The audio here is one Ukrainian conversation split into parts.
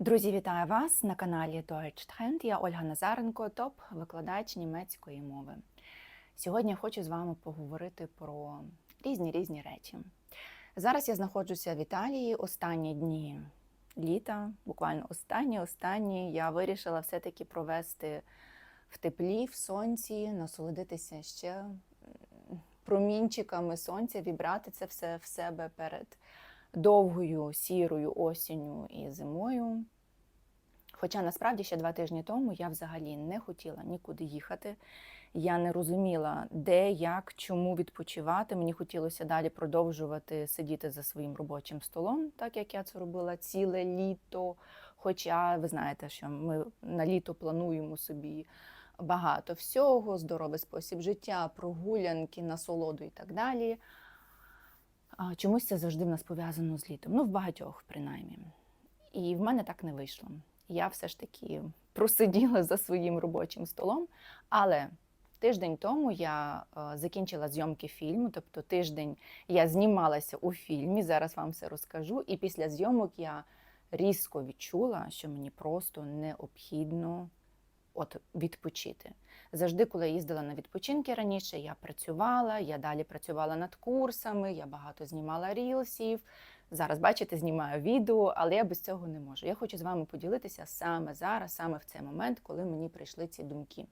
Друзі, вітаю вас на каналі Deutsch Trend. Я Ольга Назаренко, топ-викладач німецької мови. Сьогодні я хочу з вами поговорити про різні різні речі. Зараз я знаходжуся в Італії останні дні літа, буквально останні останні. Я вирішила все-таки провести в теплі, в сонці, насолодитися ще промінчиками сонця, вібрати це все в себе перед довгою сірою осінню і зимою. Хоча насправді ще два тижні тому я взагалі не хотіла нікуди їхати. Я не розуміла, де, як, чому відпочивати. Мені хотілося далі продовжувати сидіти за своїм робочим столом, так як я це робила ціле літо. Хоча ви знаєте, що ми на літо плануємо собі багато всього, здоровий спосіб життя, прогулянки, насолоду і так далі. Чомусь це завжди в нас пов'язано з літом. Ну, в багатьох, принаймні. І в мене так не вийшло. Я все ж таки просиділа за своїм робочим столом. Але тиждень тому я е, закінчила зйомки фільму, тобто тиждень я знімалася у фільмі, зараз вам все розкажу. І після зйомок я різко відчула, що мені просто необхідно от відпочити. Завжди, коли я їздила на відпочинки раніше, я працювала, я далі працювала над курсами, я багато знімала рілсів. Зараз, бачите, знімаю відео, але я без цього не можу. Я хочу з вами поділитися саме зараз, саме в цей момент, коли мені прийшли ці думки.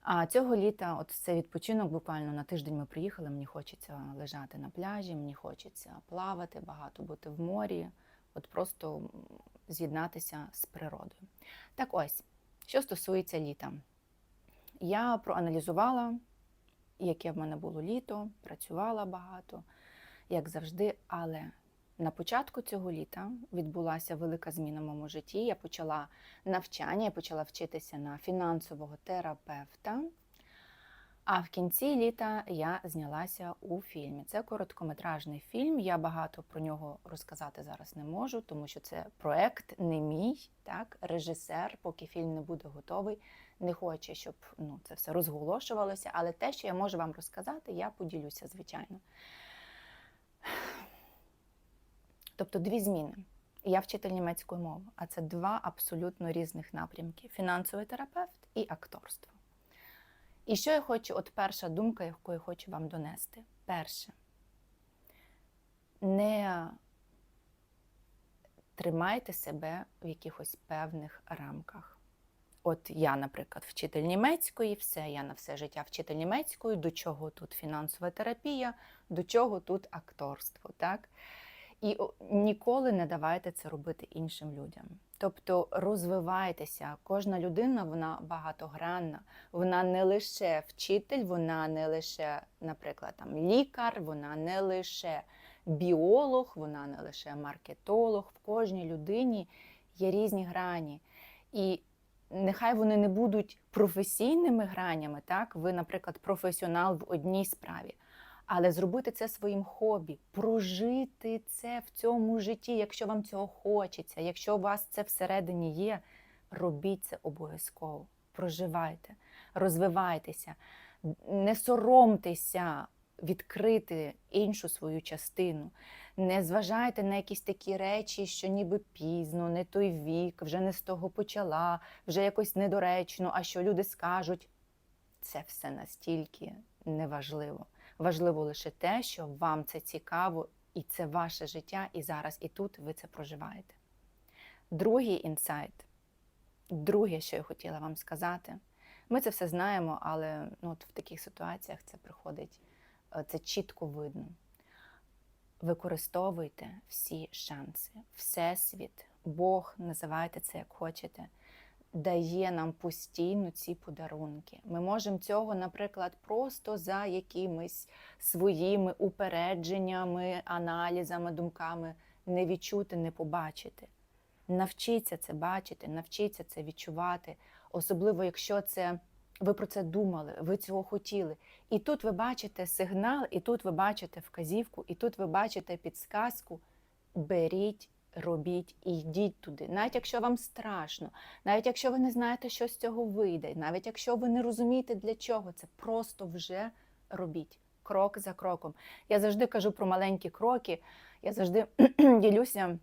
А цього літа, от цей відпочинок, буквально на тиждень ми приїхали. Мені хочеться лежати на пляжі, мені хочеться плавати, багато бути в морі, от просто з'єднатися з природою. Так ось, що стосується літа, я проаналізувала, яке в мене було літо, працювала багато, як завжди, але на початку цього літа відбулася велика зміна в моєму житті. Я почала навчання, я почала вчитися на фінансового терапевта. А в кінці літа я знялася у фільмі. Це короткометражний фільм. Я багато про нього розказати зараз не можу, тому що це проект не мій. Так, режисер, поки фільм не буде готовий, не хоче, щоб ну, це все розголошувалося. Але те, що я можу вам розказати, я поділюся, звичайно. Тобто дві зміни. Я вчитель німецької мови, а це два абсолютно різних напрямки: фінансовий терапевт і акторство. І що я хочу, от перша думка, яку я хочу вам донести. Перше, не тримайте себе в якихось певних рамках. От я, наприклад, вчитель німецької, все, я на все життя вчитель німецької, до чого тут фінансова терапія, до чого тут акторство. так? І ніколи не давайте це робити іншим людям. Тобто розвивайтеся. Кожна людина вона багатогранна. Вона не лише вчитель, вона не лише, наприклад, там лікар, вона не лише біолог, вона не лише маркетолог. В кожній людині є різні грані. І нехай вони не будуть професійними гранями. Так, ви, наприклад, професіонал в одній справі. Але зробити це своїм хобі, прожити це в цьому житті, якщо вам цього хочеться, якщо у вас це всередині є, робіть це обов'язково. Проживайте, розвивайтеся, не соромтеся відкрити іншу свою частину. Не зважайте на якісь такі речі, що ніби пізно, не той вік, вже не з того почала, вже якось недоречно, а що люди скажуть. Це все настільки неважливо. Важливо лише те, що вам це цікаво, і це ваше життя, і зараз, і тут ви це проживаєте. Другий інсайт, друге, що я хотіла вам сказати, ми це все знаємо, але ну, от в таких ситуаціях це приходить, е, це чітко видно. Використовуйте всі шанси. Всесвіт, Бог, називайте це як хочете дає нам постійно ці подарунки. Ми можемо цього, наприклад, просто за якимись своїми упередженнями, аналізами, думками не відчути, не побачити. Навчіться це бачити, навчіться це відчувати, особливо якщо це. Ви про це думали, ви цього хотіли. І тут ви бачите сигнал, і тут ви бачите вказівку, і тут ви бачите підсказку. Беріть робіть і йдіть туди, навіть якщо вам страшно, навіть якщо ви не знаєте, що з цього вийде, навіть якщо ви не розумієте, для чого це, просто вже робіть крок за кроком. Я завжди кажу про маленькі кроки, я завжди ділюся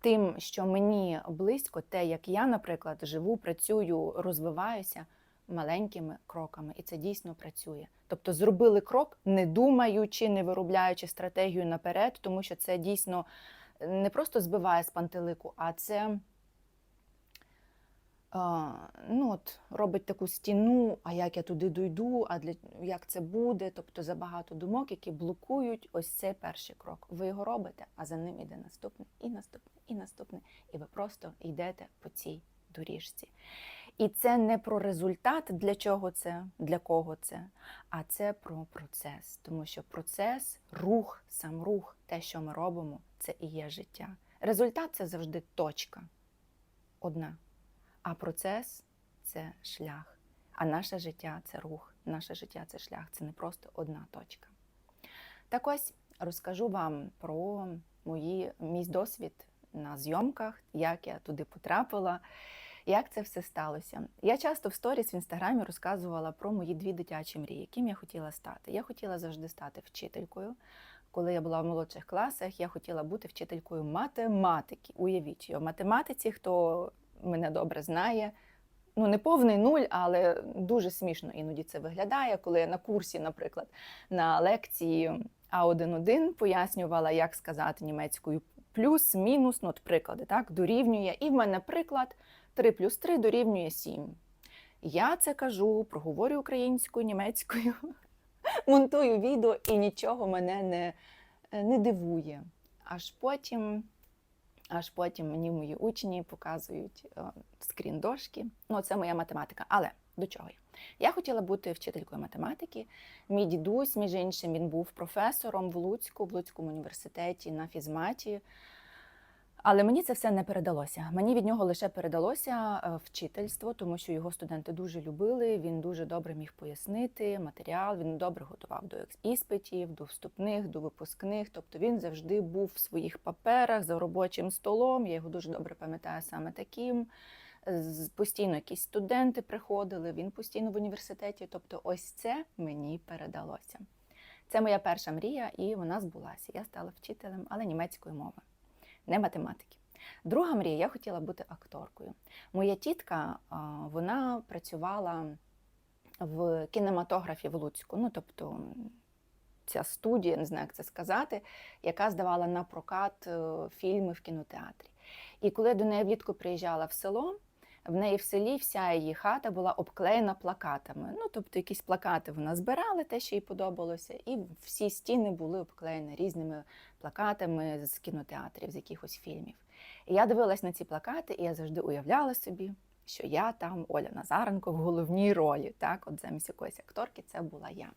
тим, що мені близько, те, як я, наприклад, живу, працюю, розвиваюся маленькими кроками, і це дійсно працює. Тобто зробили крок, не думаючи, не виробляючи стратегію наперед, тому що це дійсно не просто збиває з пантелику, а це ну, от, робить таку стіну, а як я туди дойду, а для як це буде. Тобто забагато думок, які блокують ось цей перший крок. Ви його робите, а за ним іде наступний, і наступний, і наступний. І ви просто йдете по цій доріжці. І це не про результат, для чого це, для кого це, а це про процес. Тому що процес, рух, сам рух, те, що ми робимо, це і є життя. Результат це завжди точка одна. А процес це шлях. А наше життя це рух, наше життя це шлях, це не просто одна точка. Так ось розкажу вам про мої, мій досвід на зйомках, як я туди потрапила, як це все сталося. Я часто в сторіс в інстаграмі розказувала про мої дві дитячі мрії, яким я хотіла стати. Я хотіла завжди стати вчителькою. Коли я була в молодших класах, я хотіла бути вчителькою математики. Уявіть, в математиці, хто мене добре знає. Ну, не повний нуль, але дуже смішно іноді це виглядає, коли я на курсі, наприклад, на лекції А1.1 пояснювала, як сказати німецькою плюс, мінус, ну, от приклади, так, дорівнює. І в мене приклад 3 плюс 3 дорівнює 7. Я це кажу, проговорю українською, німецькою, монтую відео і нічого мене не, не дивує. Аж потім. Аж потім мені мої учні показують е, скрін дошки. Ну, це моя математика. Але до чого я? Я хотіла бути вчителькою математики. Мій дідусь, між іншим, він був професором в Луцьку, в Луцькому університеті на фізматі. Але мені це все не передалося. Мені від нього лише передалося е, вчительство, тому що його студенти дуже любили. Він дуже добре міг пояснити матеріал. Він добре готував до іспитів, до вступних, до випускних. Тобто він завжди був в своїх паперах за робочим столом. Я його дуже добре пам'ятаю саме таким. Постійно якісь студенти приходили, він постійно в університеті. Тобто, ось це мені передалося. Це моя перша мрія, і вона збулася. Я стала вчителем, але німецької мови не математики. Друга мрія, я хотіла бути акторкою. Моя тітка вона працювала в кінематографі в Луцьку. Ну, тобто ця студія, не знаю, як це сказати, яка здавала на прокат е, фільми в кінотеатрі. І коли я до неї влітку приїжджала в село, в неї в селі вся її хата була обклеєна плакатами. Ну, тобто, якісь плакати вона збирала, те, що їй подобалося, і всі стіни були обклеєні різними плакатами з кінотеатрів, з якихось фільмів. І я дивилась на ці плакати, і я завжди уявляла собі, що я там Оля Назаренко в головній ролі. Так, от замість якоїсь акторки це була я.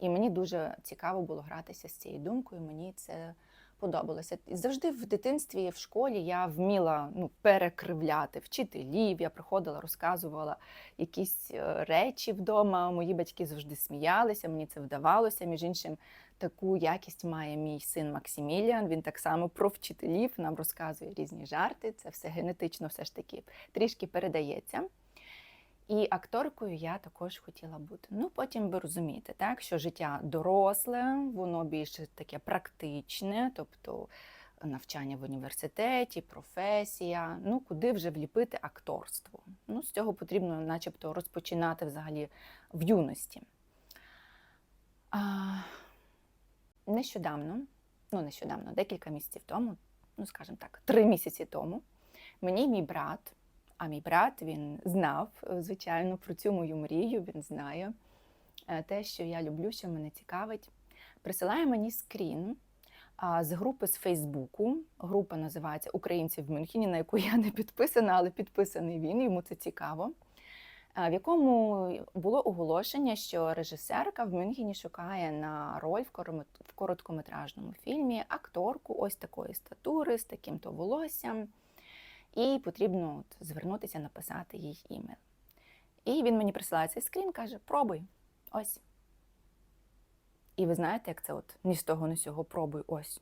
І мені дуже цікаво було гратися з цією думкою. Мені це подобалося. Завжди в дитинстві, в школі я вміла ну, перекривляти вчителів. Я приходила, розказувала якісь е, речі вдома. Мої батьки завжди сміялися, мені це вдавалося. Між іншим, таку якість має мій син Максиміліан. Він так само про вчителів нам розказує різні жарти. Це все генетично все ж таки трішки передається. І акторкою я також хотіла бути. Ну, потім ви розумієте, так, що життя доросле, воно більше таке практичне, тобто навчання в університеті, професія. Ну, куди вже вліпити акторство? Ну, з цього потрібно, начебто, розпочинати взагалі в юності. А, нещодавно, ну нещодавно, декілька місяців тому, ну скажімо так, три місяці тому, мені мій брат, а мій брат він знав, е, звичайно, про цю мою мрію, він знає е, те, що я люблю, що мене цікавить. Присилає мені скрін з групи з Фейсбуку. Група називається Українці в Мюнхені, на яку я не підписана, але підписаний він, йому це цікаво. В якому було оголошення, що режисерка в Мюнхені шукає на роль в короткометражному фільмі акторку ось такої статури, з таким-то волоссям і потрібно от звернутися, написати їй імейл. І він мені присилає цей скрін, каже: пробуй, ось. І ви знаєте, як це от ні з того, ні з цього пробуй ось.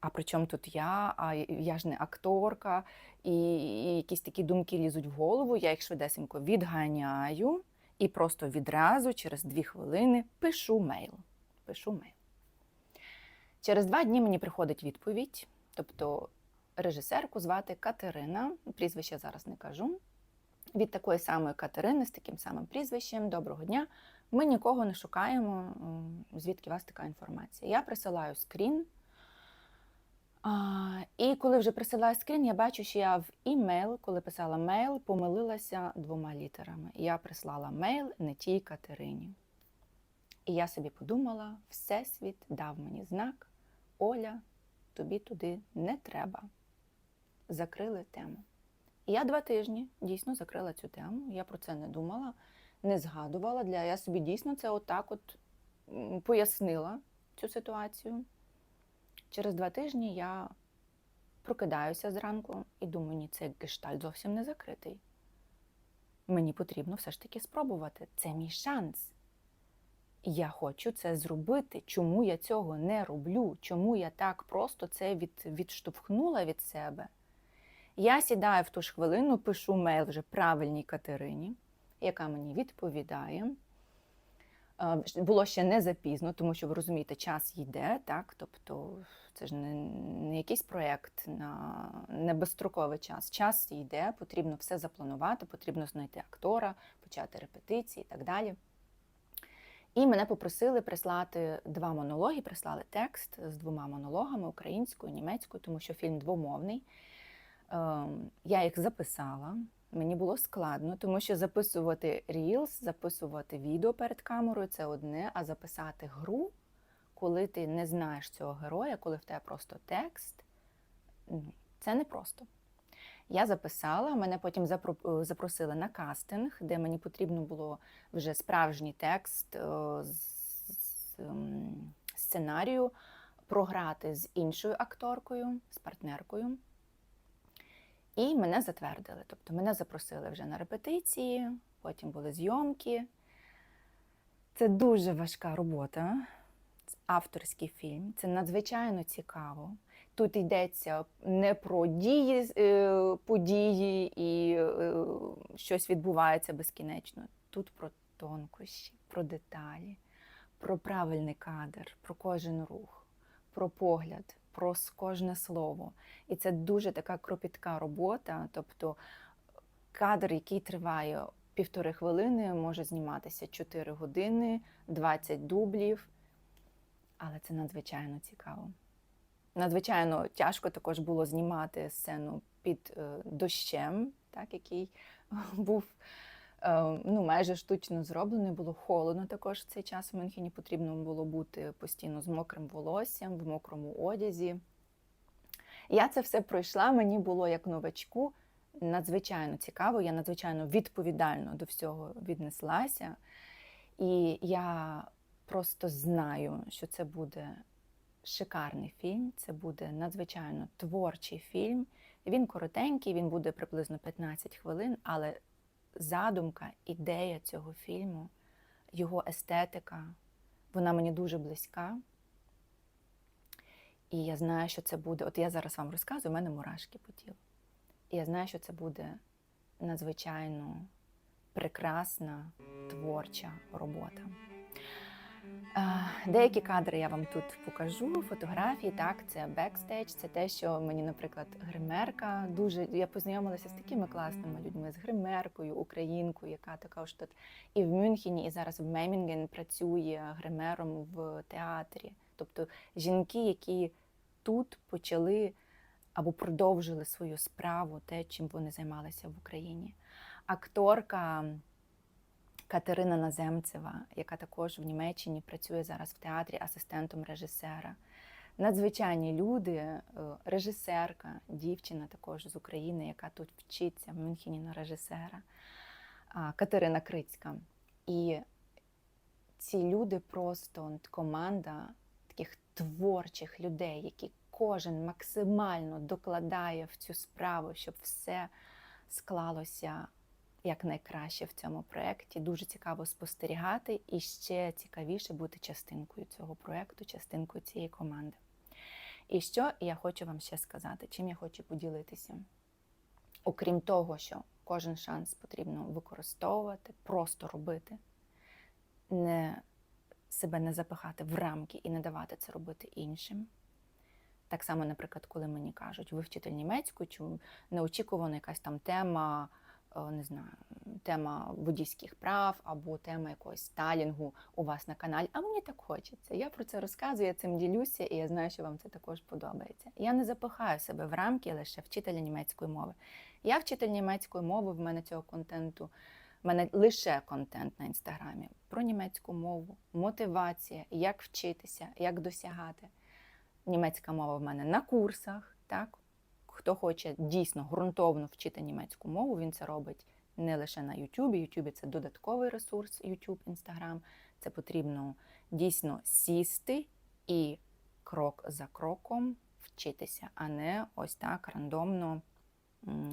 А при чому тут я? А я ж не акторка, і, і якісь такі думки лізуть в голову, я їх швидесенько відганяю і просто відразу через дві хвилини пишу мейл. Пишу мейл. Через два дні мені приходить відповідь. Тобто режисерку звати Катерина. Прізвище зараз не кажу. Від такої самої Катерини з таким самим прізвищем. Доброго дня. Ми нікого не шукаємо, звідки у вас така інформація. Я присилаю скрін. І коли вже присилаю скрін, я бачу, що я в імейл, коли писала мейл, помилилася двома літерами. Я прислала мейл не тій Катерині. І я собі подумала: Всесвіт дав мені знак, Оля, тобі туди не треба. Закрили тему. І я два тижні дійсно закрила цю тему. Я про це не думала, не згадувала. Для я собі дійсно це отак от пояснила цю ситуацію. Через два тижні я прокидаюся зранку і думаю, ні, цей гештальт зовсім не закритий. Мені потрібно все ж таки спробувати. Це мій шанс. Я хочу це зробити. Чому я цього не роблю? Чому я так просто це від, відштовхнула від себе? Я сідаю в ту ж хвилину, пишу мейл вже правильній Катерині, яка мені відповідає. Е, Було ще не запізно, тому що ви розумієте, час йде, так? Тобто це ж не, не якийсь проєкт на не безстроковий час. Час йде, потрібно все запланувати, потрібно знайти актора, почати репетиції і так далі. І мене попросили прислати два монологи, прислали текст з двома монологами українською, німецькою, тому що фільм двомовний. Ем, Я їх записала. Мені було складно, тому що записувати Reels, записувати відео перед камерою це одне, а записати гру, коли ти не знаєш цього героя, коли в тебе просто текст, це непросто. Я записала, мене потім е, запросили на кастинг, де мені потрібно було вже справжній текст е, з, ем, сценарію програти з іншою акторкою, з партнеркою. І мене затвердили. Тобто мене запросили вже на репетиції, потім були зйомки. Це дуже важка робота, авторський фільм. Це надзвичайно цікаво. Тут йдеться не про дії, е, події і е, щось відбувається безкінечно. Тут про тонкощі, про деталі, про правильний кадр, про кожен рух, про погляд, про кожне слово. І це дуже така кропітка робота. Тобто кадр, який триває півтори хвилини, може зніматися 4 години, 20 дублів. Але це надзвичайно цікаво. Надзвичайно тяжко також було знімати сцену під е, дощем, так, який був ну, майже штучно зроблений. Було холодно також в цей час в Мюнхені. Потрібно було бути постійно з мокрим волоссям, в мокрому одязі. Я це все пройшла, мені було як новачку надзвичайно цікаво, я надзвичайно відповідально до всього віднеслася. І я просто знаю, що це буде шикарний фільм, це буде надзвичайно творчий фільм. Він коротенький, він буде приблизно 15 хвилин, але задумка, ідея цього фільму, його естетика, вона мені дуже близька. І я знаю, що це буде. От я зараз вам розказую, у мене мурашки по тілу. І я знаю, що це буде надзвичайно прекрасна творча робота. Деякі кадри я вам тут покажу. Фотографії, так, це бекстейдж, це те, що мені, наприклад, гримерка дуже. Я познайомилася з такими класними людьми, з гримеркою, українкою, яка така ж тут і в Мюнхені, і зараз в Мемінген працює гримером в театрі. Тобто жінки, які тут почали або продовжили свою справу, те, чим вони займалися в Україні. Акторка Катерина Наземцева, яка також в Німеччині працює зараз в театрі асистентом режисера. Надзвичайні люди, е, режисерка, дівчина також з України, яка тут вчиться в Мюнхені на режисера, Катерина Крицька. І ці люди просто команда таких творчих людей, які кожен максимально докладає в цю справу, щоб все склалося як найкраще в цьому проєкті. Дуже цікаво спостерігати і ще цікавіше бути частинкою цього проєкту, частинкою цієї команди. І що я хочу вам ще сказати, чим я хочу поділитися. Окрім того, що кожен шанс потрібно використовувати, просто робити, не себе не запихати в рамки і не давати це робити іншим. Так само, наприклад, коли мені кажуть, ви вчитель німецької, чи неочікувано якась там тема, не знаю, тема водійських прав або тема якогось сталінгу у вас на каналі. А мені так хочеться. Я про це розказую, я цим ділюся, і я знаю, що вам це також подобається. Я не запихаю себе в рамки лише вчителя німецької мови. Я вчитель німецької мови, в мене цього контенту. в мене лише контент на інстаграмі про німецьку мову, мотивація, як вчитися, як досягати. Німецька мова в мене на курсах. Так? Хто хоче дійсно ґрунтовно вчити німецьку мову, він це робить не лише на YouTube. YouTube – це додатковий ресурс, YouTube, Instagram. Це потрібно дійсно сісти і крок за кроком вчитися, а не ось так рандомно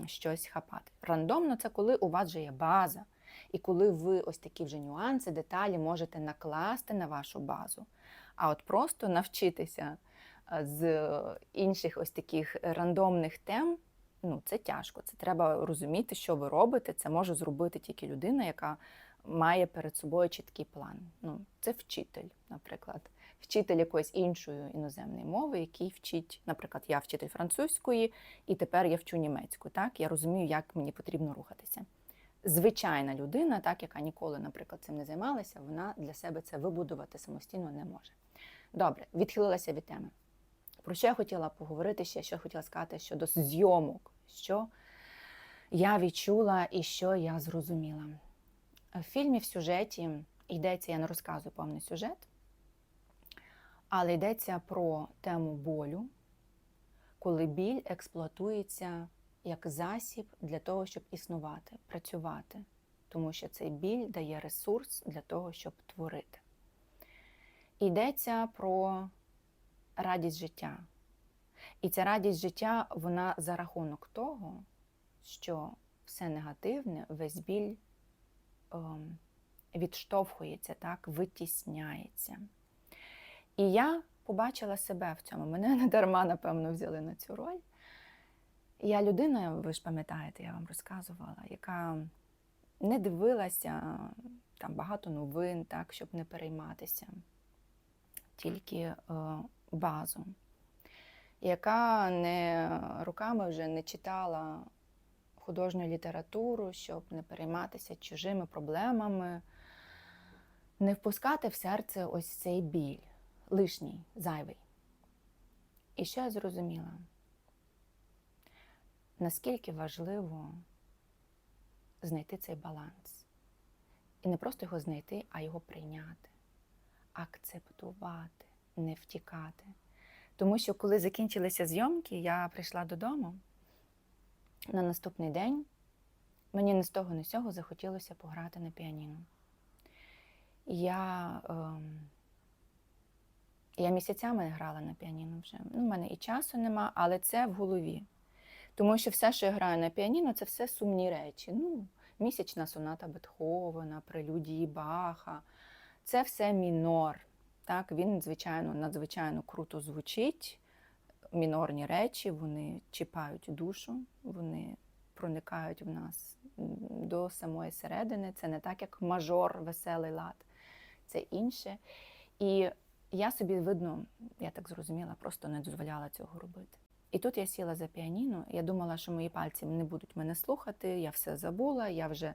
щось хапати. Рандомно це коли у вас вже є база, і коли ви ось такі вже нюанси, деталі можете накласти на вашу базу. А от просто навчитися з інших ось таких рандомних тем, ну це тяжко. Це треба розуміти, що ви робите. Це може зробити тільки людина, яка має перед собою чіткий план. Ну, це вчитель, наприклад, вчитель якоїсь іншої іноземної мови, який вчить, наприклад, я вчитель французької, і тепер я вчу німецьку. Так, я розумію, як мені потрібно рухатися. Звичайна людина, так яка ніколи, наприклад, цим не займалася, вона для себе це вибудувати самостійно не може. Добре, відхилилася від теми. Про що я хотіла поговорити ще, що я хотіла сказати щодо зйомок, що я відчула і що я зрозуміла. В фільмі в сюжеті йдеться, я не розказую повний сюжет, але йдеться про тему болю, коли біль експлуатується як засіб для того, щоб існувати, працювати, тому що цей біль дає ресурс для того, щоб творити. Йдеться про радість життя. І ця радість життя, вона за рахунок того, що все негативне, весь біль ем, відштовхується, так, витісняється. І я побачила себе в цьому. Мене не дарма, напевно, взяли на цю роль. Я людина, ви ж пам'ятаєте, я вам розказувала, яка не дивилася там багато новин, так, щоб не перейматися, тільки е, базу, яка не руками вже не читала художню літературу, щоб не перейматися чужими проблемами, не впускати в серце ось цей біль, лишній, зайвий. І що я зрозуміла? Наскільки важливо знайти цей баланс. І не просто його знайти, а його прийняти, акцептувати, не втікати. Тому що, коли закінчилися зйомки, я прийшла додому на наступний день, мені не з того, не з цього захотілося пограти на піаніно. Я, ем, я місяцями грала на піаніно вже. Ну, У мене і часу нема, але це в голові. Тому що все, що я граю на піаніно, це все сумні речі. Ну, Місячна соната Бетховена, прелюдії Баха. Це все мінор. Так, Він, звичайно, надзвичайно круто звучить. Мінорні речі, вони чіпають душу, вони проникають в нас до самої середини. Це не так, як мажор, веселий лад, це інше. І я собі, видно, я так зрозуміла, просто не дозволяла цього робити. І тут я сіла за піаніно, я думала, що мої пальці не будуть мене слухати, я все забула, я вже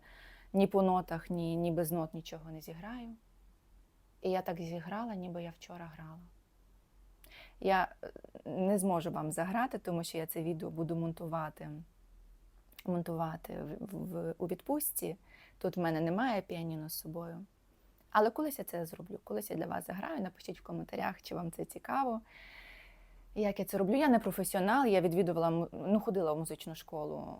ні по нотах, ні, ні без нот нічого не зіграю. І я так зіграла, ніби я вчора грала. Я не зможу вам заграти, тому що я це відео буду монтувати монтувати в, в, у відпустці. Тут в мене немає піаніно з собою. Але колись я це зроблю, колись я для вас заграю, напишіть в коментарях, чи вам це цікаво. Як я це роблю? Я не професіонал, я відвідувала, ну, ходила в музичну школу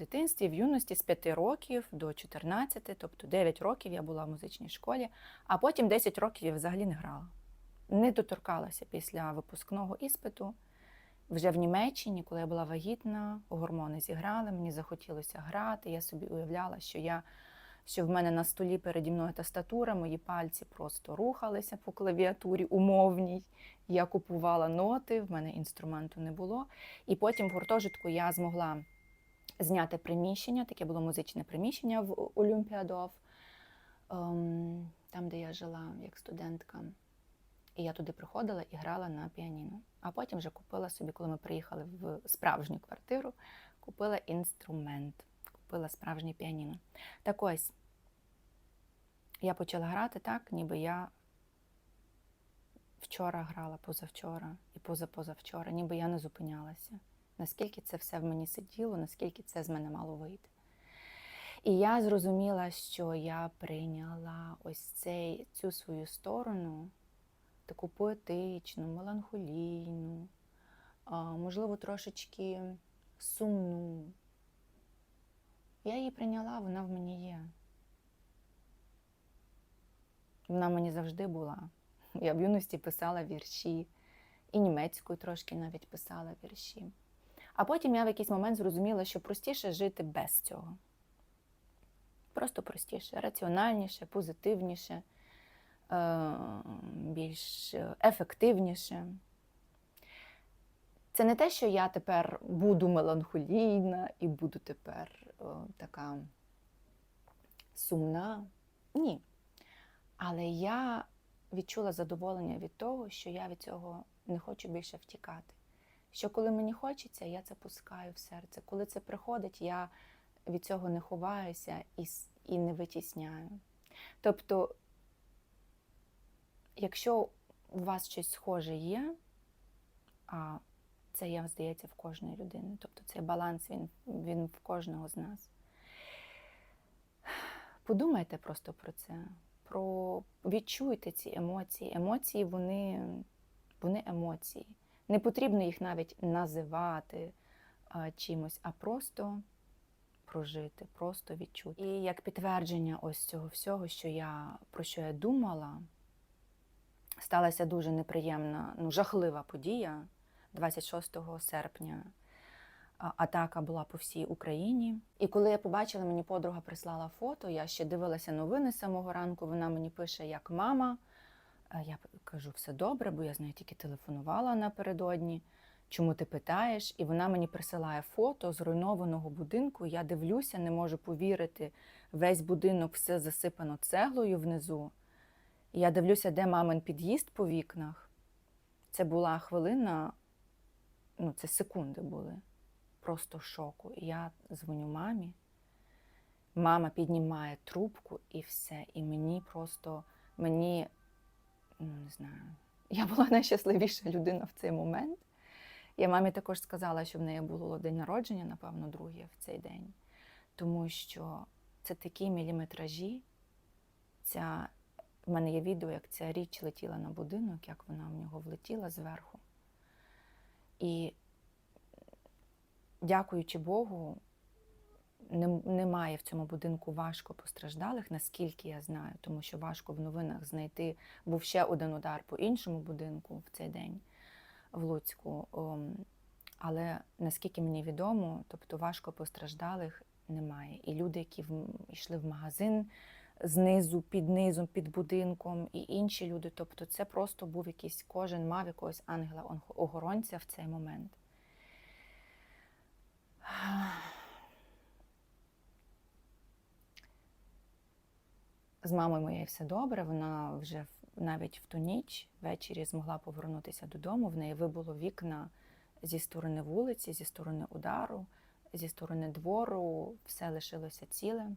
дитинстві, в юності з 5 років до 14, тобто 9 років я була в музичній школі, а потім 10 років я взагалі не грала. Не доторкалася після випускного іспиту. Вже в Німеччині, коли я була вагітна, гормони зіграли, мені захотілося грати. Я собі уявляла, що я що в мене на столі переді мною тастатура, мої пальці просто рухалися по клавіатурі умовній. Я купувала ноти, в мене інструменту не було. І потім в гуртожитку я змогла зняти приміщення, таке було музичне приміщення в Олімпіадов, ем, там, де я жила як студентка. і я туди приходила і грала на піаніно. А потім вже купила собі, коли ми приїхали в справжню квартиру, купила інструмент, купила справжнє піаніно. Так ось я почала грати так, ніби я вчора грала, позавчора і позапозавчора, ніби я не зупинялася. Наскільки це все в мені сиділо, наскільки це з мене мало вийти. І я зрозуміла, що я прийняла ось цей, цю свою сторону, таку поетичну, меланхолійну, можливо, трошечки сумну. Я її прийняла, вона в мені є. Вона мені завжди була. Я в юності писала вірші, і німецькою трошки навіть писала вірші. А потім я в якийсь момент зрозуміла, що простіше жити без цього. Просто простіше, раціональніше, позитивніше, е, більш ефективніше. Це не те, що я тепер буду меланхолійна і буду тепер така сумна. Ні. Але я відчула задоволення від того, що я від цього не хочу більше втікати. Що коли мені хочеться, я це пускаю в серце. Коли це приходить, я від цього не ховаюся і, і не витісняю. Тобто, якщо у вас щось схоже є, а це є, здається, в кожної людини. Тобто цей баланс він, він в кожного з нас. Подумайте просто про це, про відчуйте ці емоції. Емоції вони, вони емоції. Не потрібно їх навіть називати а, чимось, а просто прожити, просто відчути. І як підтвердження ось цього всього, що я про що я думала, сталася дуже неприємна, ну, жахлива подія 26 серпня. Атака була по всій Україні. І коли я побачила, мені подруга прислала фото, я ще дивилася новини з самого ранку. Вона мені пише, як мама. Я кажу, все добре, бо я з нею тільки телефонувала напередодні. Чому ти питаєш? І вона мені присилає фото зруйнованого будинку. Я дивлюся, не можу повірити. Весь будинок все засипано цеглою внизу. Я дивлюся, де мамин під'їзд по вікнах. Це була хвилина, ну, це секунди були. Просто шоку. І я дзвоню мамі. Мама піднімає трубку і все. І мені просто, мені, ну не знаю, я була найщасливіша людина в цей момент. Я мамі також сказала, що в неї було день народження, напевно, друге в цей день. Тому що це такі міліметражі. Ця... В мене є відео, як ця річ летіла на будинок, як вона в нього влетіла зверху. І, дякуючи Богу, немає в цьому будинку важко постраждалих, наскільки я знаю, тому що важко в новинах знайти був ще один удар по іншому будинку в цей день в Луцьку. Але наскільки мені відомо, тобто важко постраждалих немає. І люди, які йшли в магазин знизу, під низом, під будинком, і інші люди. Тобто, це просто був якийсь кожен мав якогось ангела-охоронця в цей момент. З мамою моєю все добре. Вона вже навіть в ту ніч ввечері змогла повернутися додому. В неї вибуло вікна зі сторони вулиці, зі сторони удару, зі сторони двору, все лишилося ціле.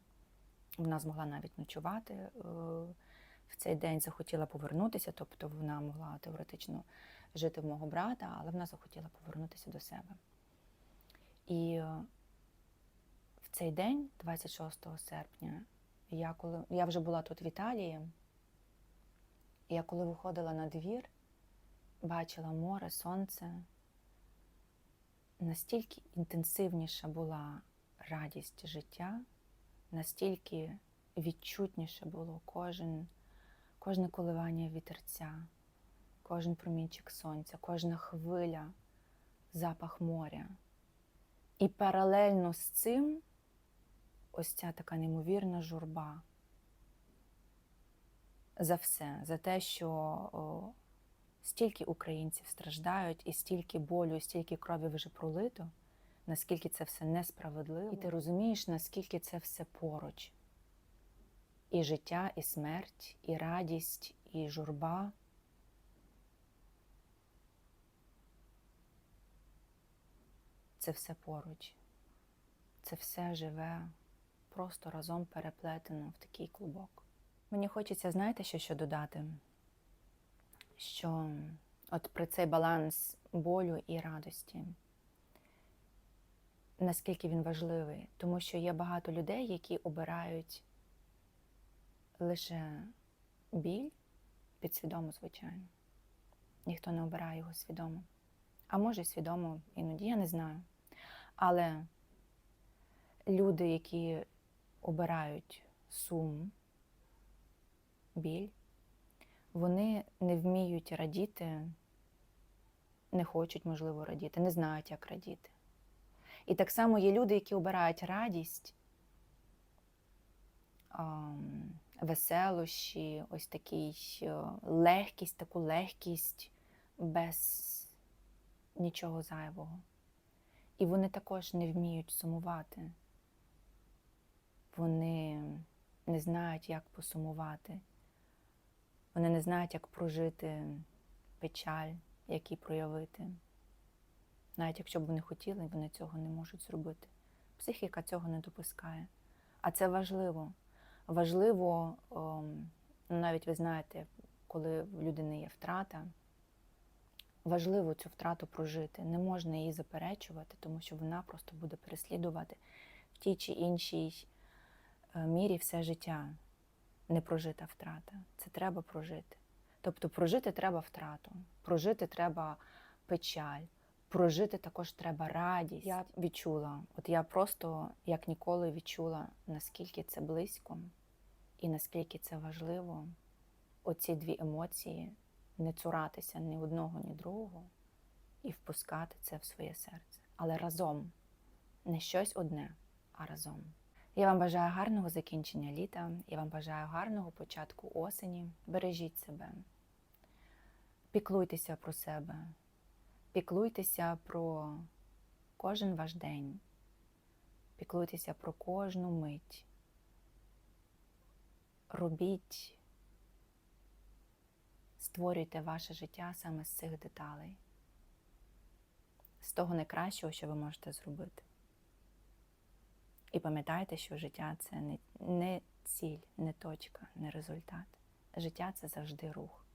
Вона змогла навіть ночувати е, в цей день, захотіла повернутися, тобто вона могла теоретично жити в мого брата, але вона захотіла повернутися до себе. І е, в цей день, 26 серпня, я коли я вже була тут в Італії, я коли виходила на двір, бачила море, сонце, настільки інтенсивніша була радість життя, настільки відчутніше було кожен, кожне коливання вітерця, кожен промінчик сонця, кожна хвиля, запах моря. І паралельно з цим ось ця така неймовірна журба за все, за те, що о, стільки українців страждають, і стільки болю, і стільки крові вже пролито, наскільки це все несправедливо, і ти розумієш, наскільки це все поруч. І життя, і смерть, і радість, і журба. Це все поруч, це все живе просто разом переплетено в такий клубок. Мені хочеться, знаєте, що ще додати? Що от про цей баланс болю і радості, наскільки він важливий, тому що є багато людей, які обирають лише біль підсвідомо, звичайно. Ніхто не обирає його свідомо. А може, свідомо іноді, я не знаю. Але люди, які обирають сум, біль, вони не вміють радіти, не хочуть, можливо, радіти, не знають, як радіти. І так само є люди, які обирають радість, веселощі, ось такий е, легкість, таку легкість без нічого зайвого. І вони також не вміють сумувати. Вони не знають, як посумувати. Вони не знають, як прожити печаль, як її проявити. Навіть якщо б вони хотіли, вони цього не можуть зробити. Психіка цього не допускає. А це важливо. Важливо, ем, ну, навіть ви знаєте, коли в людини є втрата, важливо цю втрату прожити. Не можна її заперечувати, тому що вона просто буде переслідувати в тій чи іншій мірі все життя. Непрожита втрата. Це треба прожити. Тобто прожити треба втрату, прожити треба печаль, прожити також треба радість. Я відчула, от я просто як ніколи відчула, наскільки це близько і наскільки це важливо, оці дві емоції не цуратися ні одного, ні другого і впускати це в своє серце. Але разом, не щось одне, а разом. Я вам бажаю гарного закінчення літа, я вам бажаю гарного початку осені. Бережіть себе, піклуйтеся про себе, піклуйтеся про кожен ваш день, піклуйтеся про кожну мить. Робіть, створюйте ваше життя саме з цих деталей, з того найкращого, що ви можете зробити. І пам'ятайте, що життя це не, не ціль, не точка, не результат. Життя це завжди рух.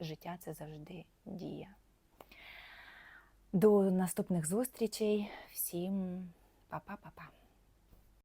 Життя це завжди дія. До наступних зустрічей. Всім па-па-па-па.